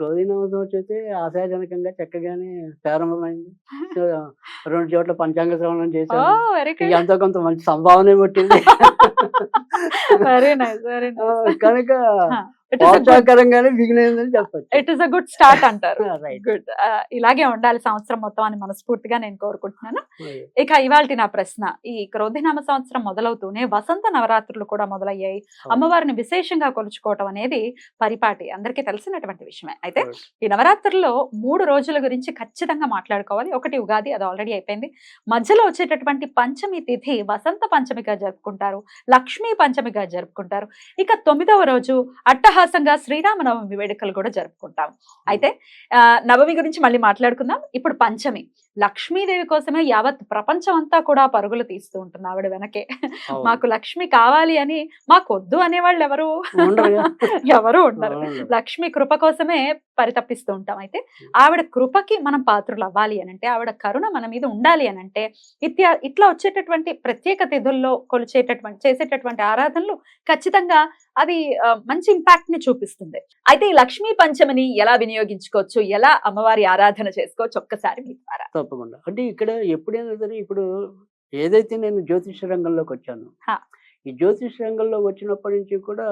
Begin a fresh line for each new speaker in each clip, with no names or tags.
క్రోధినవసం వచ్చి ఆశాజనకంగా చక్కగానే ప్రారంభమైంది. రెండు చోట్ల పంచాంగ శ్రవణం చేశాను. ఎంతో కొంత మంచి సంభావన పుట్టింది. కనుక
it is a good start అంటారు. గుడ్ ఇలాగే ఉండాలి సంవత్సరం మొత్తం అని మనస్ఫూర్తిగా నేను కోరుకుంటున్నాను. ఇక ఇవాళ నా ప్రశ్న ఈ క్రోధినామ సంవత్సరం మొదలవుతూనే వసంత నవరాత్రులు కూడా మొదలయ్యాయి. అమ్మవారిని విశేషంగా కొలుచుకోవటం అనేది పరిపాటి అందరికీ తెలిసినటువంటి విషయమే. అయితే ఈ నవరాత్రుల్లో మూడు రోజుల గురించి ఖచ్చితంగా మాట్లాడుకోవాలి. ఒకటి ఉగాది అది ఆల్రెడీ అయిపోయింది. మధ్యలో వచ్చేటటువంటి పంచమి తిథి వసంత పంచమిగా జరుపుకుంటారు. లక్ష్మీ పంచమిగా జరుపుకుంటారు. ఇక తొమ్మిదవ రోజు అట్టహాసంగా శ్రీరామనవమి వేడుకలు కూడా జరుపుకుంటాం. అయితే నవమి గురించి మళ్ళీ మాట్లాడుకుందాం. ఇప్పుడు పంచమి. లక్ష్మీదేవి కోసమే యావత్ ప్రపంచం అంతా కూడా పరుగులు తీస్తూ ఉంటుంది ఆవిడ వెనకే. మాకు లక్ష్మి కావాలి అని మాకు వద్దు అనేవాళ్ళు ఎవరు? ఎవరు ఉండరు. లక్ష్మి కృప కోసమే పరితపిస్తూ ఉంటాం. అయితే ఆవిడ కృపకి మనం పాత్రులు అవ్వాలి అని అంటే ఆవిడ కరుణ మన మీద ఉండాలి అని అంటే ఇత్యా ఇట్లా వచ్చేటటువంటి ప్రత్యేక తిథుల్లో కొలిచేటటువంటి చేసేటటువంటి ఆరాధనలు ఖచ్చితంగా అది మంచి ఇంపాక్ట్ ని చూపిస్తుంది. అయితే ఈ లక్ష్మీ పంచమిని ఎలా వినియోగించుకోవచ్చు? ఎలా అమ్మవారి ఆరాధన చేసుకోవచ్చు? ఒక్కసారి మీ ద్వారా.
తప్పకుండా. అంటే ఇక్కడ ఎప్పుడైనా సరే ఇప్పుడు ఏదైతే నేను జ్యోతిష రంగంలోకి వచ్చాను. ఈ జ్యోతిష రంగంలో వచ్చినప్పటి నుంచి కూడా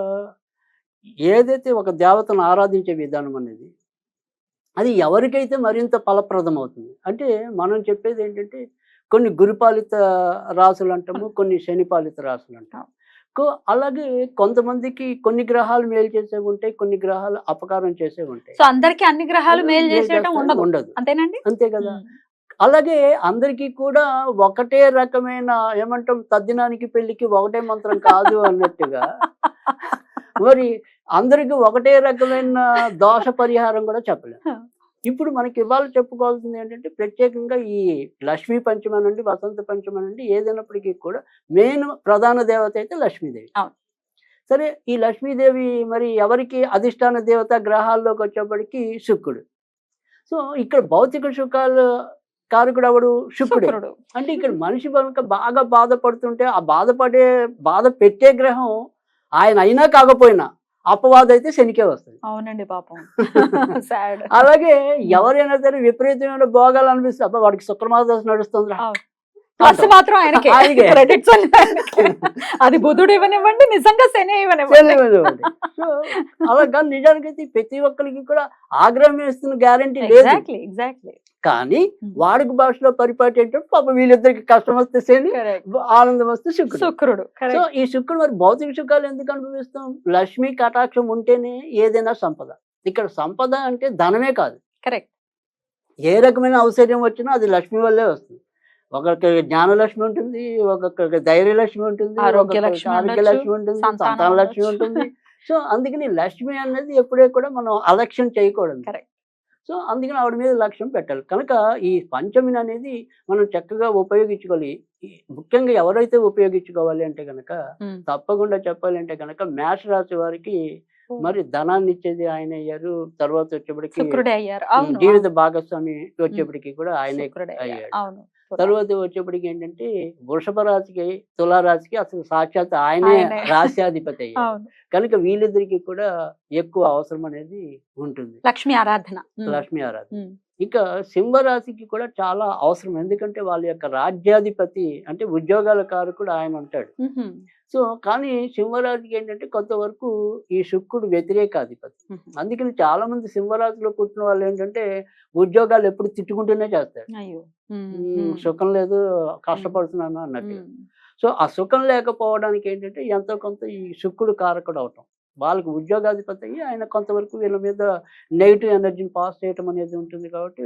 ఏదైతే ఒక దేవతను ఆరాధించే విధానం అనేది అది ఎవరికైతే మరింత ఫలప్రదం అవుతుంది? అంటే మనం చెప్పేది ఏంటంటే కొన్ని గురుపాలిత రాసులు అంటాము కొన్ని శనిపాలిత రాసులు అంటాం కో- అలాగే కొంతమందికి కొన్ని గ్రహాలు మేలు చేసేవి ఉంటాయి కొన్ని గ్రహాలు అపకారం చేసేవి ఉంటాయి.
సో అందరికి అన్ని గ్రహాలు మేలు
చేస్తాయి,
ఉండదు
ఉండదు.
అంతేనండి?
అంతే కదా. అలాగే అందరికీ కూడా ఒకటే రకమైన ఏమంటాం తద్దినానికి పెళ్ళికి ఒకటే మంత్రం కాదు అన్నట్టుగా. మరి అందరికి ఒకటే రకమైన దోష పరిహారం కూడా చెప్పలేం. ఇప్పుడు మనకి ఇవాళ చెప్పుకోవాల్సింది ఏంటంటే ప్రత్యేకంగా ఈ లక్ష్మీ పంచమ నుండి వసంత పంచమ నుండి ఏదైనప్పటికీ కూడా మెయిన్ ప్రధాన దేవత అయితే లక్ష్మీదేవి. సరే ఈ లక్ష్మీదేవి మరి ఎవరికి అధిష్టాన దేవత గ్రహాల్లోకి వచ్చేప్పటికి శుక్రుడు. సో ఇక్కడ భౌతిక సుఖాలు కారకుడు ఎవడు? శుక్రుడే.
శుక్రుడు.
అంటే ఇక్కడ మనిషి కనుక బాగా బాధపడుతుంటే ఆ బాధపడే బాధ పెట్టే గ్రహం ఆయన అయినా కాకపోయినా అపవాదం అయితే శనికే వస్తుంది.
అవునండి పాపం.
అలాగే ఎవరైనా సరే విపరీతమైన భోగాలు అనిపిస్తే అబ్బా వాడికి శుక్రమాదశ నడుస్తుంది
ప్లస్ మాత్రం ఆయనకి. క్రెడిట్స్ అది బుధుడు ఇవ్వనివ్వండి నిజంగా శని ఇవ్వనివ్వండి.
అలా కానీ నిజానికైతే ప్రతి ఒక్కరికి కూడా ఆగ్రహం వేస్తున్న గ్యారంటీ
ఎగ్జాక్ట్లీ ఎగ్జాక్ట్లీ
కానీ వాడికి భాషలో పరిపాటి ఏంటంటే పాప వీళ్ళిద్దరికి కష్టం వస్తే శని ఆనందం వస్తే శుక్రుడు.
శుక్రుడు
సో. ఈ శుక్రుడు మరి భౌతిక సుఖాలు ఎందుకు అనుభవిస్తాం? లక్ష్మీ కటాక్షం ఉంటేనే ఏదైనా సంపద. ఇక్కడ సంపద అంటే ధనమే కాదు.
కరెక్ట్
ఏ రకమైన ఔశ్వర్యం వచ్చినా అది లక్ష్మి వల్లే వస్తుంది. ఒకరికి జ్ఞానలక్ష్మి ఉంటుంది ఒక్కొక్కరికి ధైర్యలక్ష్మి ఉంటుంది
ఆరోగ్య లక్ష్మి
ఉంటుంది
సంతానం
లక్ష్మి. ఉంటుంది. సో అందుకని లక్ష్మి అనేది ఎప్పుడే కూడా మనం అలక్ష్యం చేయకూడదు.
Correct.
సో అందుకని ఆవిడ మీద లక్ష్యం పెట్టాలి. కనుక ఈ పంచమిని అనేది మనం చక్కగా ఉపయోగించుకోవాలి. ముఖ్యంగా ఎవరైతే ఉపయోగించుకోవాలి అంటే కనుక. తప్పకుండా చెప్పాలి అంటే కనుక మేష రాశి వారికి మరి ధనాన్ని ఇచ్చేది ఆయన అయ్యారు. తర్వాత వచ్చేప్పటికి జీవిత భాగస్వామి వచ్చేప్పటికి కూడా ఆయనే
అయ్యారు.
తర్వాత వచ్చేప్పటికి ఏంటంటే వృషభ రాశికి తులారాశికి అసలు సాక్షాత్ ఆయనే. రాశ్యాధిపతి అయ్యారు కనుక వీళ్ళిద్దరికి కూడా ఎక్కువ అవసరం అనేది ఉంటుంది
లక్ష్మి ఆరాధన.
లక్ష్మీ ఆరాధన. ఇంకా సింహరాశికి కూడా చాలా అవసరం ఎందుకంటే వాళ్ళ యొక్క రాజ్యాధిపతి అంటే ఉద్యోగాల కారకుడు ఆయన
ఉహుం.
సో కానీ సింహరాశికి ఏంటంటే కొంతవరకు ఈ శుక్రుడు వ్యతిరేకాధిపతి. అందుకని చాలా మంది సింహరాశిలో పుట్టిన వాళ్ళు ఏంటంటే ఉద్యోగాలు ఎప్పుడు తిట్టుకుంటూనే చేస్తారు
అయ్యో ఉమ్.
"ఉమ్,
ఉమ్.
సుఖం లేదు కష్టపడుతున్నాను అన్నట్టు. సో ఆ సుఖం లేకపోవడానికి ఏంటంటే ఎంతో కొంత ఈ శుక్రుడు కారకుడు అవటం వాళ్ళకి ఉద్యోగాధిపతి అయ్యి ఆయన కొంతవరకు వీళ్ళ మీద నెగిటివ్ ఎనర్జీని పాస్ చేయటం అనేది ఉంటుంది కాబట్టి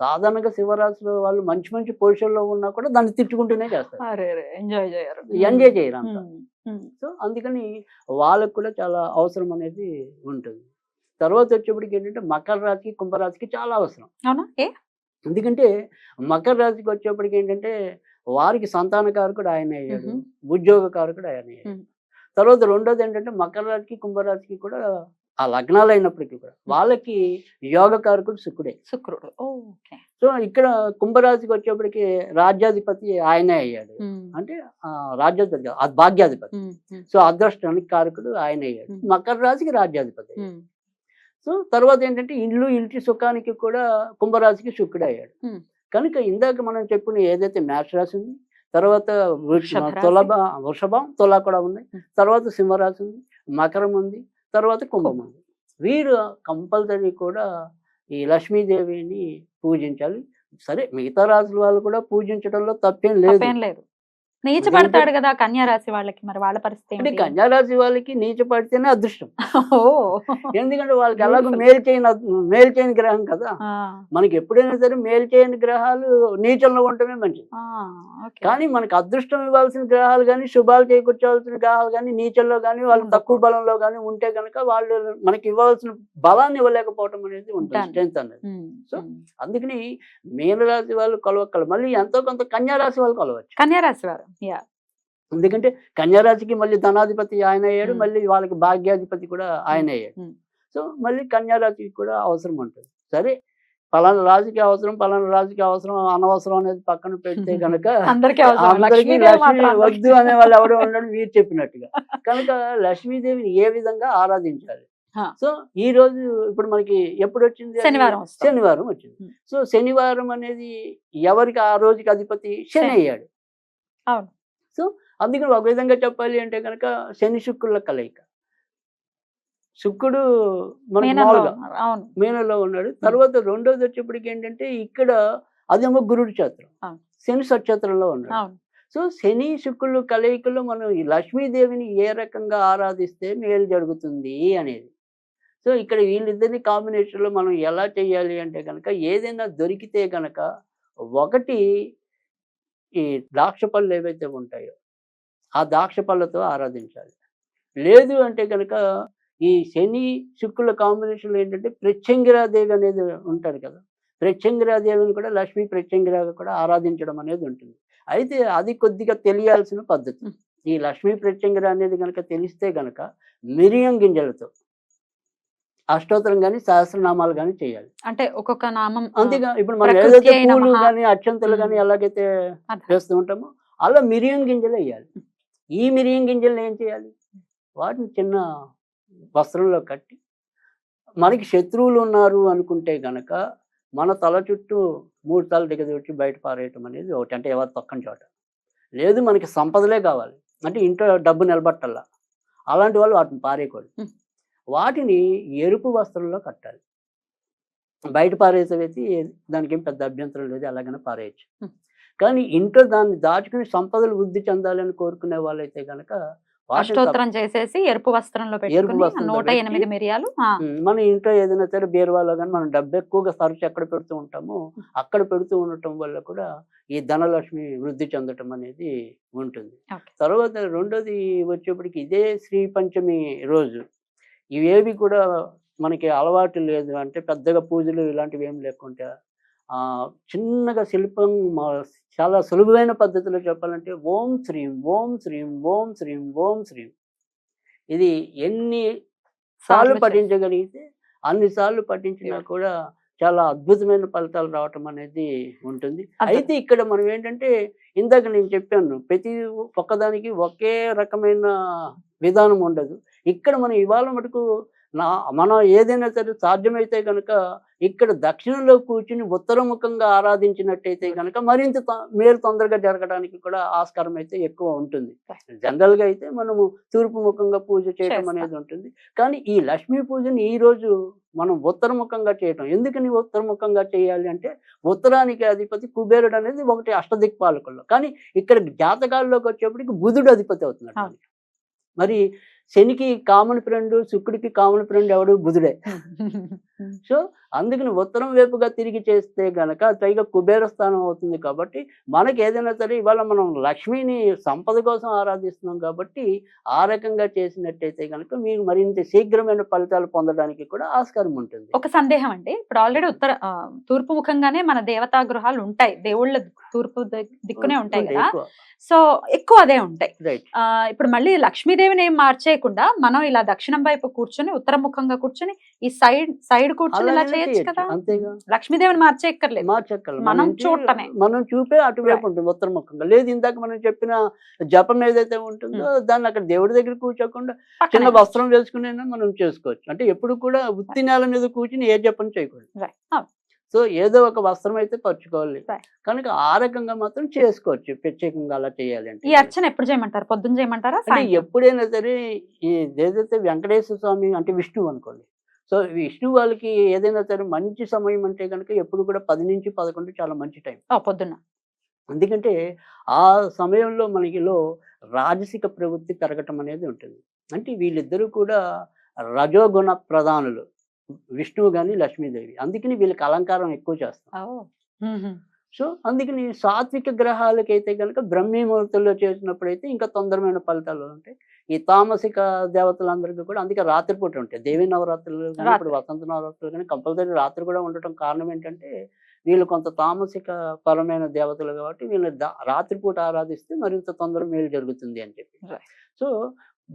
సాధారణంగా శివరాశిలో వాళ్ళు మంచి మంచి పొజిషన్లో ఉన్నా కూడా దాన్ని తిట్టుకుంటూనే చేస్తారు.
ఎంజాయ్ చేయరు.
ఎంజాయ్ చేయరు అంత. సో అందుకని వాళ్ళకు కూడా చాలా అవసరం అనేది ఉంటుంది. తర్వాత వచ్చేప్పటికి ఏంటంటే మకర రాశికి కుంభరాశికి చాలా అవసరం.
అవునా? ఏ?
ఎందుకంటే మకర రాశికి వచ్చేప్పటికి ఏంటంటే వారికి సంతానకారకుడు ఆయన అయ్యాడు. ఉద్యోగకారకుడు ఆయన అయ్యాడు. తర్వాత రెండోది ఏంటంటే మకర రాశికి కుంభరాశికి కూడా ఆ లగ్నాలు అయినప్పటికీ కూడా వాళ్ళకి యోగకారకుడు శుక్రుడే.
శుక్రుడు. ఓకే.
సో ఇక్కడ కుంభరాశికి వచ్చేప్పటికి రాజ్యాధిపతి ఆయనే అయ్యాడు. అంటే రాజ్యాధిపతి కాదు, ఆ భాగ్యాధిపతి. సో అదృష్టానికి కారకుడు ఆయన అయ్యాడు. మకర రాశికి రాజ్యాధిపతి. సో తర్వాత ఏంటంటే ఇల్లు ఇంటి సుఖానికి కూడా కుంభరాశికి శుక్రుడు అయ్యాడు. కనుక ఇందాక మనం చెప్పిన ఏదైతే మేష రాశి ఉంది తర్వాత. తులభ వృషభం తుల కూడా ఉంది. తర్వాత సింహరాశి ఉంది మకరం ఉంది తర్వాత కుంభం ఉంది. వీరు కంపల్సరీ కూడా ఈ లక్ష్మీదేవిని పూజించాలి. సరే మిగతా రాశుల వాళ్ళు కూడా పూజించడంలో తప్పేం లేదు.
తప్పేం లేదు నీచ పడతాడు కదా కన్యా రాశి వాళ్ళకి మరి వాళ్ళ పరిస్థితి?
కన్యారాశి వాళ్ళకి నీచ పడితేనే అదృష్టం
ఓ
ఎందుకంటే వాళ్ళకి ఎలాగో. మేలు చేయని మేలు చేయని గ్రహం కదా మనకి ఎప్పుడైనా సరే మేలు చేయని గ్రహాలు నీచంలో ఉండటమే మంచిది. కానీ మనకి అదృష్టం ఇవ్వాల్సిన గ్రహాలు కానీ శుభాలు చేకూర్చాల్సిన గ్రహాలు కానీ నీచంలో కానీ వాళ్ళు తక్కువ బలంలో కానీ ఉంటే కనుక వాళ్ళు మనకి ఇవ్వాల్సిన బలాన్ని ఇవ్వలేకపోవటం అనేది ఉంటుంది. స్ట్రెంత్ అనేది సో. అందుకని మీనరాశి వాళ్ళు కొలవక్కలు మళ్ళీ ఎంతో కొంత కన్యా రాశి వాళ్ళు కొలవచ్చు
కన్యా రాశి వారు
ఎందుకంటే కన్యా రాశికి మళ్ళీ ధనాధిపతి ఆయన అయ్యాడు
మ్మ్.
మళ్ళీ వాళ్ళకి భాగ్యాధిపతి కూడా ఆయన అయ్యాడు
మ్మ్.
సో మళ్ళీ కన్యా రాశికి కూడా అవసరం ఉంటుంది సరే పలానా రాజుకి అవసరం పలానా రాజుకి అవసరం అనవసరం అనేది పక్కన పెడితే కనుక
అందరికీ.
వద్దు అనే వాళ్ళు ఎవడో ఉండడు మీరు చెప్పినట్టుగా కనుక లక్ష్మీదేవిని ఏ విధంగా ఆరాధించాలి. సో ఈ రోజు ఇప్పుడు మనకి ఎప్పుడు వచ్చింది?
శనివారం.
శనివారం వచ్చింది. సో శనివారం అనేది ఎవరికి ఆ రోజుకి అధిపతి శని. అయ్యాడు
అవును.
సో అందుకని ఒక విధంగా చెప్పాలి అంటే కనుక శని శుక్రుల కలయిక. శుక్రుడు మనకి
మీనంలో. అవును.
మీనంలో ఉన్నాడు. తర్వాత రెండోది వచ్చేప్పటికి ఏంటంటే ఇక్కడ అదేమో గురుడు క్షేత్రం. శని సక్షేత్రంలో ఉన్నాడు. సో శని శుక్రులు కలయికలో మనం ఈ లక్ష్మీదేవిని ఏ రకంగా ఆరాధిస్తే మేలు జరుగుతుంది అనేది. సో ఇక్కడ వీళ్ళిద్దరిని కాంబినేషన్లో మనం ఎలా చేయాలి అంటే కనుక ఏదైనా దొరికితే కనుక ఒకటి ఈ ద్రాక్ష పళ్ళు ఏవైతే ఉంటాయో ఆ ద్రాక్ష పళ్ళతో ఆరాధించాలి. లేదు అంటే కనుక ఈ శని శుక్రుల కాంబినేషన్లో ఏంటంటే ప్రత్యంగిరాదేవి అనేది ఉంటారు కదా! ప్రత్యంగిరాదేవిని కూడా లక్ష్మీ ప్రత్యంగిరాగా కూడా ఆరాధించడం అనేది ఉంటుంది. అయితే అది కొద్దిగా తెలియాల్సిన పద్ధతి. ఈ లక్ష్మీ ప్రత్యంగిర అనేది కనుక తెలిస్తే కనుక మిరియం గింజలతో అష్టోత్తరం కానీ సహస్రనామాలు కానీ చేయాలి.
అంటే ఒక్కొక్క నామం
అంతేగా ఇప్పుడు మనం ఏదైతే పూలు కానీ అక్షంతలు కానీ. ఎలాగైతే. చేస్తూ ఉంటామో అలా మిరియం గింజలు వేయాలి. ఈ మిరియం గింజలు ఏం చేయాలి? వాటిని చిన్న వస్త్రంలో కట్టి మనకి శత్రువులు ఉన్నారు అనుకుంటే గనక మన తల చుట్టూ మూడు తల దిగదొచ్చి బయట పారేయటం అనేది ఒకటి. అంటే ఎవరు తొక్కని చోట. లేదు మనకి సంపదలే కావాలి. అంటే ఇంట్లో డబ్బు నిలబట్టల్లా. అలాంటి వాళ్ళు వాటిని పారేయకూడదు. వాటిని ఎరుపు వస్త్రంలో కట్టాలి. బయట పారేసేవైతే దానికి ఏం పెద్ద అభ్యంతరం లేదు అలాగనే పారేయచ్చు. కానీ ఇంట్లో దాన్ని దాచుకుని సంపదలు వృద్ధి చెందాలని కోరుకునే వాళ్ళైతే కనుక
అష్టోత్తరం చేసేసి ఎరుపు వస్త్రంలో పెట్టుకుని నూట ఎనిమిది మిరియాలు
మన ఇంట్లో ఏదైనా సరే బీరువాలో కానీ మనం డబ్బు ఎక్కువగా తరచు ఎక్కడ పెడుతూ ఉంటామో అక్కడ పెడుతూ ఉండటం వల్ల కూడా ఈ ధనలక్ష్మి వృద్ధి చెందటం అనేది ఉంటుంది. తర్వాత రెండోది వచ్చేప్పటికి ఇదే శ్రీ పంచమి రోజు. ఇవేవి కూడా మనకి అలవాటు లేదు అంటే పెద్దగా పూజలు ఇలాంటివి ఏం లేకుండా ఆ చిన్నగా శిల్పం చాలా సులభమైన పద్ధతిలో చెప్పాలంటే ఓం శ్రీం ఓం శ్రీం ఓం శ్రీం ఓం శ్రీం. ఇది ఎన్ని సార్లు పఠించగలిగితే అన్ని సార్లు పఠించినా కూడా చాలా అద్భుతమైన ఫలితాలు రావటం అనేది ఉంటుంది. అయితే ఇక్కడ మనం ఏంటంటే ఇందాక నేను చెప్పాను ప్రతి ఒక్కదానికి ఒకే రకమైన విధానం ఉండదు. ఇక్కడ మనం ఇవాళ మటుకు నా మనం ఏదైనా సరే సాధ్యమైతే కనుక ఇక్కడ దక్షిణంలో కూర్చుని ఉత్తరముఖంగా ఆరాధించినట్టయితే కనుక మరింత మేలు తొందరగా జరగడానికి కూడా ఆస్కారం అయితే ఎక్కువ ఉంటుంది జనరల్గా అయితే మనము తూర్పు ముఖంగా పూజ చేయడం. అనేది ఉంటుంది కానీ ఈ లక్ష్మీ పూజని ఈ రోజు మనం ఉత్తరముఖంగా చేయటం ఎందుకని ఉత్తరముఖంగా చేయాలి అంటే ఉత్తరానికి అధిపతి కుబేరుడు అనేది ఒకటి అష్టదిక్పాలకుల్లో కానీ ఇక్కడ జాతకాల్లోకి వచ్చేప్పటికి బుధుడు అధిపతి అవుతున్నాడు. మరి శనికి కామన్ ఫ్రెండ్ శుక్రుడికి కామన్ ఫ్రెండ్ ఎవడు? బుధుడే. సో అందుకని ఉత్తరం వైపుగా తిరిగి చేస్తే గనక పైగా కుబేర స్థానం అవుతుంది కాబట్టి మనకి ఏదైనా సరే ఇవాళ మనం లక్ష్మిని సంపద కోసం ఆరాధిస్తున్నాం కాబట్టి ఆ రకంగా చేసినట్టయితే కనుక మీకు మరింత శీఘ్రమైన ఫలితాలు పొందడానికి కూడా ఆస్కారం ఉంటుంది.
ఒక సందేహం అండి. ఇప్పుడు ఆల్రెడీ ఉత్తర తూర్పు ముఖంగానే మన దేవతా గృహాలు ఉంటాయి. దేవుళ్ళ తూర్పు దిక్కునే ఉంటాయి కదా. సో ఎక్కువ అదే ఉంటాయి. ఇప్పుడు మళ్ళీ లక్ష్మీదేవిని ఏం మార్చేయకుండా మనం ఇలా దక్షిణం వైపు కూర్చొని ఉత్తర ముఖంగా కూర్చొని ఈ సైడ్ సైడ్ కూర్చొని ఇలా చేయొచ్చు కదా?
అంతేగా.
లక్ష్మీదేవిని మార్చేయక్కర్లేదు.
మార్చక్కర్లేదు.
మనం చూడటమే.
మనం చూపే అటువైపు ఉంటుంది ఉత్తరముఖంగా లేదు ఇందాక మనం చెప్పిన జపం ఏదైతే ఉంటుందో దాన్ని అక్కడ దేవుడి దగ్గర కూర్చోకుండా. చిన్న వస్త్రం వేసుకునైనా మనం చేసుకోవచ్చు. అంటే ఎప్పుడు కూడా ఉత్తి నేల మీద కూర్చుని ఏ జపం చేయకూడదు. సో ఏదో ఒక వస్త్రం అయితే పరుచుకోవాలి. కనుక ఆ రకంగా మాత్రం చేసుకోవచ్చు. ప్రత్యేకంగా అలా చేయాలి అంటే.
ఈ అర్చన ఎప్పుడు చేయమంటారు? పొద్దున్న చేయమంటారా?
ఎప్పుడైనా సరే ఈ ఏదైతే వెంకటేశ్వర స్వామి అంటే విష్ణువు అనుకోండి. సో విష్ణు వాళ్ళకి ఏదైనా సరే మంచి సమయం అంటే కనుక ఎప్పుడు కూడా పది నుంచి పదకొండు చాలా మంచి టైం.
పొద్దున్న.
ఎందుకంటే ఆ సమయంలో మనకిలో రాజసిక ప్రవృత్తి పెరగటం అనేది ఉంటుంది. అంటే వీళ్ళిద్దరూ కూడా రజోగుణ ప్రధానులు. విష్ణువు కానీ లక్ష్మీదేవి. అందుకని వీళ్ళకి అలంకారం ఎక్కువ చేస్తాం.
ఓ. మ్మ్.
సో అందుకని సాత్విక గ్రహాలకైతే కనుక బ్రహ్మీముహూర్తంలో చేసినప్పుడైతే ఇంకా తొందరమైన ఫలితాలు ఉంటాయి. ఈ తామసిక దేవతలందరికీ కూడా అందుకే రాత్రిపూట ఉంటాయి. దేవి నవరాత్రులు కానీ ఇప్పుడు వసంత నవరాత్రులు కానీ కంపల్సరీ రాత్రి కూడా ఉండటం కారణం ఏంటంటే వీళ్ళు కొంత తామసిక పరమైన దేవతలు కాబట్టి వీళ్ళు రాత్రిపూట ఆరాధిస్తే మరింత తొందర మేలు జరుగుతుంది అని చెప్పి. సో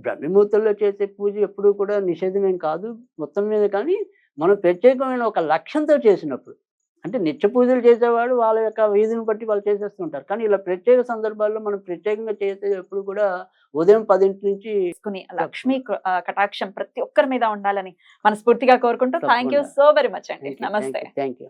బ్రహ్మముహూర్తంలో చేసే పూజ ఎప్పుడు కూడా నిషేధమేం కాదు. మొత్తం మీద కానీ మనం ప్రత్యేకమైన ఒక లక్ష్యంతో చేసినప్పుడు అంటే నిత్య పూజలు చేసేవాడు వాళ్ళ యొక్క వీధిని బట్టి వాళ్ళు చేసేస్తుంటారు. కానీ ఇలా ప్రత్యేక సందర్భాల్లో మనం ప్రత్యేకంగా చేసే ఎప్పుడు కూడా ఉదయం పదింటి నుంచి
లక్ష్మీ కటాక్షం ప్రతి ఒక్కరి మీద ఉండాలని మనస్ఫూర్తిగా కోరుకుంటూ థ్యాంక్. సో వెరీ మచ్ అండి. నమస్తే.
Thank you